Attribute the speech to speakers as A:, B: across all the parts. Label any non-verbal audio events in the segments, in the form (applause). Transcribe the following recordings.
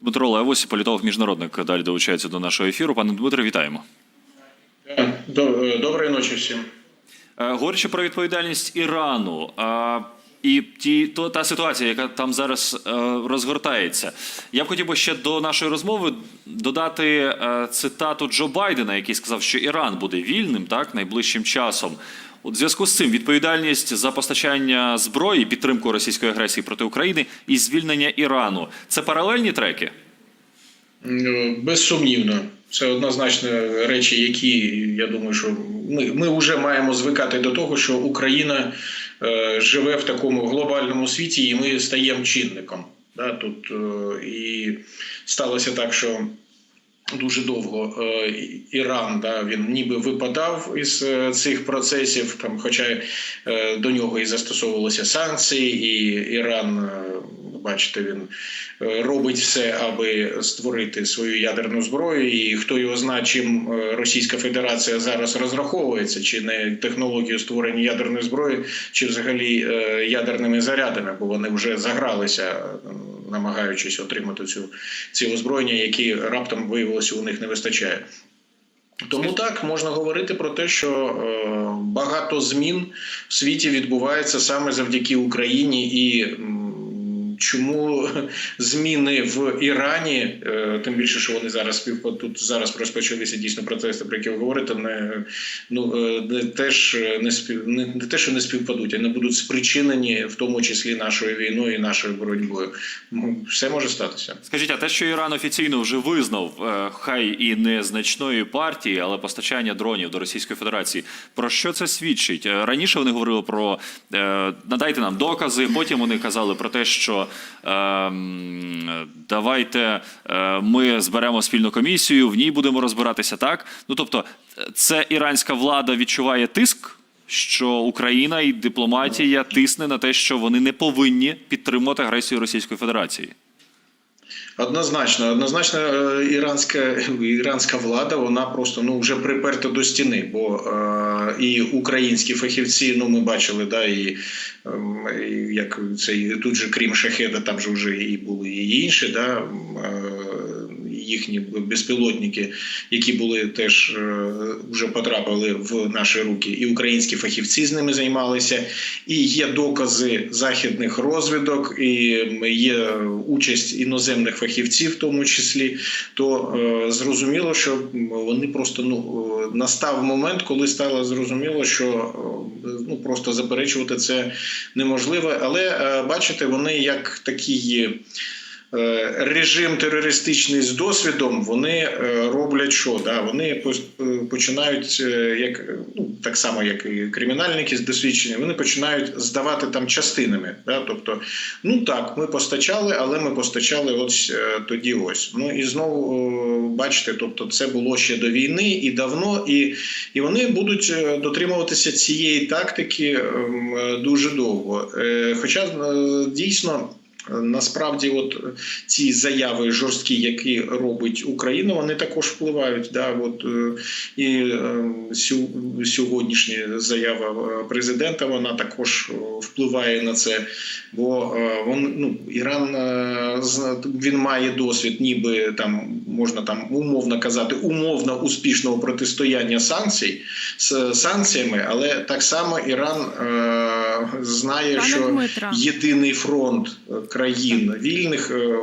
A: Дмитро Левось, політолог міжнародник, далі долучається до нашого ефіру. Пане Дмитре, вітаємо.
B: Доброї ночі всім.
A: Е, Говорячи про відповідальність Ірану і ті, то, та ситуація, яка там зараз е, розгортається, я б хотів би ще до нашої розмови додати е, цитату Джо Байдена, який сказав, що Іран буде вільним так найближчим часом. У зв'язку з цим відповідальність за постачання зброї, підтримку російської агресії проти України і звільнення Ірану це паралельні треки.
B: Ну, Безсумнівно, це однозначно речі, які я думаю, що ми, ми вже маємо звикати до того, що Україна е, живе в такому глобальному світі, і ми стаємо чинником. Да, тут е, і сталося так, що. Дуже довго е, Іран да, він ніби випадав із е, цих процесів, там, хоча е, до нього і застосовувалися санкції, і Іран, бачите, він робить все, аби створити свою ядерну зброю. І хто його знає, чим Російська Федерація зараз розраховується, чи не технологію створення ядерної зброї, чи взагалі ядерними зарядами, бо вони вже загралися, намагаючись отримати цю ці озброєння, які раптом виявилося у них не вистачає. Тому так можна говорити про те, що е, багато змін в світі відбувається саме завдяки Україні і. Чому зміни в Ірані, е, тим більше, що вони зараз тут зараз розпочалися дійсно процеси, про які ви говорите, не ну е, не теж не спів не, не те, що не співпадуть, а не будуть спричинені, в тому числі нашою війною і нашою боротьбою. Ну, Все може статися.
A: Скажіть, а те, що Іран офіційно вже визнав, е, хай і незначної партії, але постачання дронів до Російської Федерації, про що це свідчить? Е, Раніше вони говорили про е, надайте нам докази. Потім вони казали про те, що е, давайте е, ми зберемо спільну комісію, в ній будемо розбиратися. Так, ну тобто, це іранська влада відчуває тиск. Що Україна і дипломатія тисне на те, що вони не повинні підтримувати агресію Російської Федерації.
B: Однозначно, однозначно, е, іранська (laughs) іранська влада вона просто ну вже приперта до стіни, бо е, і українські фахівці, ну ми бачили, да, і, е, як це і тут же крім шахеда, там же вже і були і інші, да, е, їхні безпілотники, які були теж е, вже потрапили в наші руки, і українські фахівці з ними займалися, і є докази західних розвідок, і є участь іноземних фахівців, в тому числі, то е, зрозуміло, що вони просто ну е, настав момент, коли стало зрозуміло, що ну просто заперечувати це неможливо. Але бачите, вони як такі. Е, Режим терористичний з досвідом вони е, роблять що? Да? Вони е, починають, як ну так само, як і кримінальники з досвідчення, вони починають здавати там частинами. Да? Тобто, ну так, ми постачали, але ми постачали ось тоді ось. Ну і знову бачите, тобто це було ще до війни і давно, і, і вони будуть дотримуватися цієї тактики ем, дуже довго. Хоча дійсно. Насправді, от е, ці заяви жорсткі, які робить Україна, вони також впливають. Да, от е, і е, сьогоднішня заява президента, вона також впливає на це. Бо він, ну, Іран він має досвід, ніби там можна там умовно казати, умовно успішного протистояння санкцій з санкціями, але так само Іран е, знає,
C: Пане
B: що єдиний фронт країн вільних е,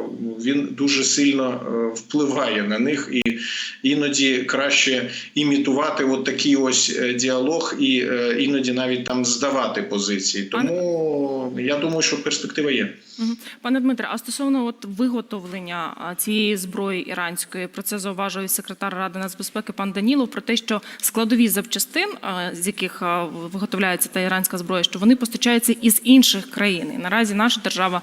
B: він дуже сильно е, впливає на них, і іноді краще імітувати от такий ось е, діалог, і іноді навіть там здавати позиції. Тому я думаю, що перспектива є.
C: Пане Дмитре, а стосовно от виготовлення цієї зброї іранської, про це зауважує секретар Ради нацбезпеки пан Данілов, про те, що складові запчастин, з яких виготовляється та іранська зброя, що вони постачаються із інших країн. І наразі наша держава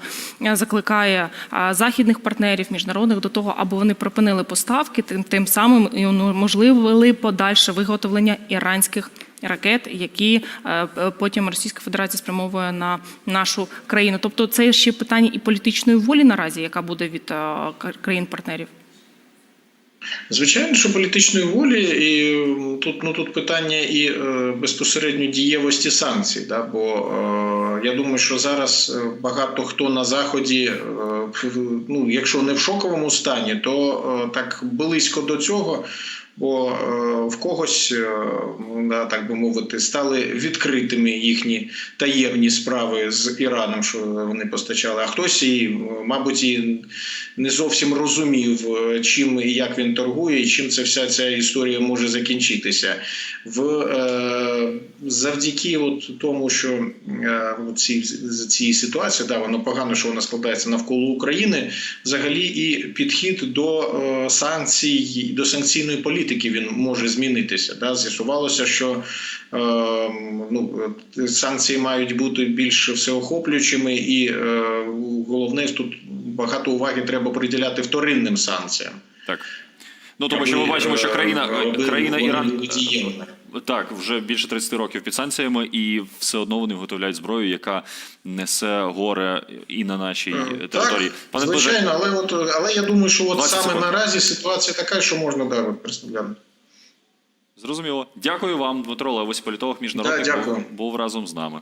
C: закликає західних партнерів міжнародних до того, аби вони припинили поставки, тим тим самим і унеможливили подальше виготовлення іранських ракет, які е, е, потім Російська Федерація спрямовує на нашу країну. Тобто, це ще питання і політичної волі наразі, яка буде від країн-партнерів.
B: Звичайно, що політичної волі, і тут ну тут питання і е, безпосередньо дієвості санкцій. Да? Бо е, Я думаю, що зараз е, багато хто на заході, е, ну якщо не в шоковому стані, то е, так близько до цього. Бо е, в когось, е, так би мовити, стали відкритими їхні таємні справи з Іраном, що вони постачали. А хтось і, мабуть, і не зовсім розумів, е, чим і як він торгує, і чим ця вся ця історія може закінчитися. В завдяки от тому, що з цій ситуації, да, воно погано, що вона складається навколо України. Взагалі, і підхід до санкцій, до санкційної політики він може змінитися. Да? З'ясувалося, що е, ну, е, санкції мають бути більш всеохоплюючими, і е, головне тут багато уваги треба приділяти вторинним санкціям.
A: Так. Ну тому що ми бачимо, що країна, країна Іран. Так вже більше 30 років під санкціями, і все одно вони виготовляють зброю, яка несе горе і на нашій території.
B: Так,
A: Дмитре,
B: звичайно, але от але я думаю, що от саме
A: секунд.
B: наразі ситуація така, що можна да, представляти.
A: зрозуміло. Дякую вам, Дмитро Левось, політолог міжнародний
B: Да,
A: був, був разом з нами.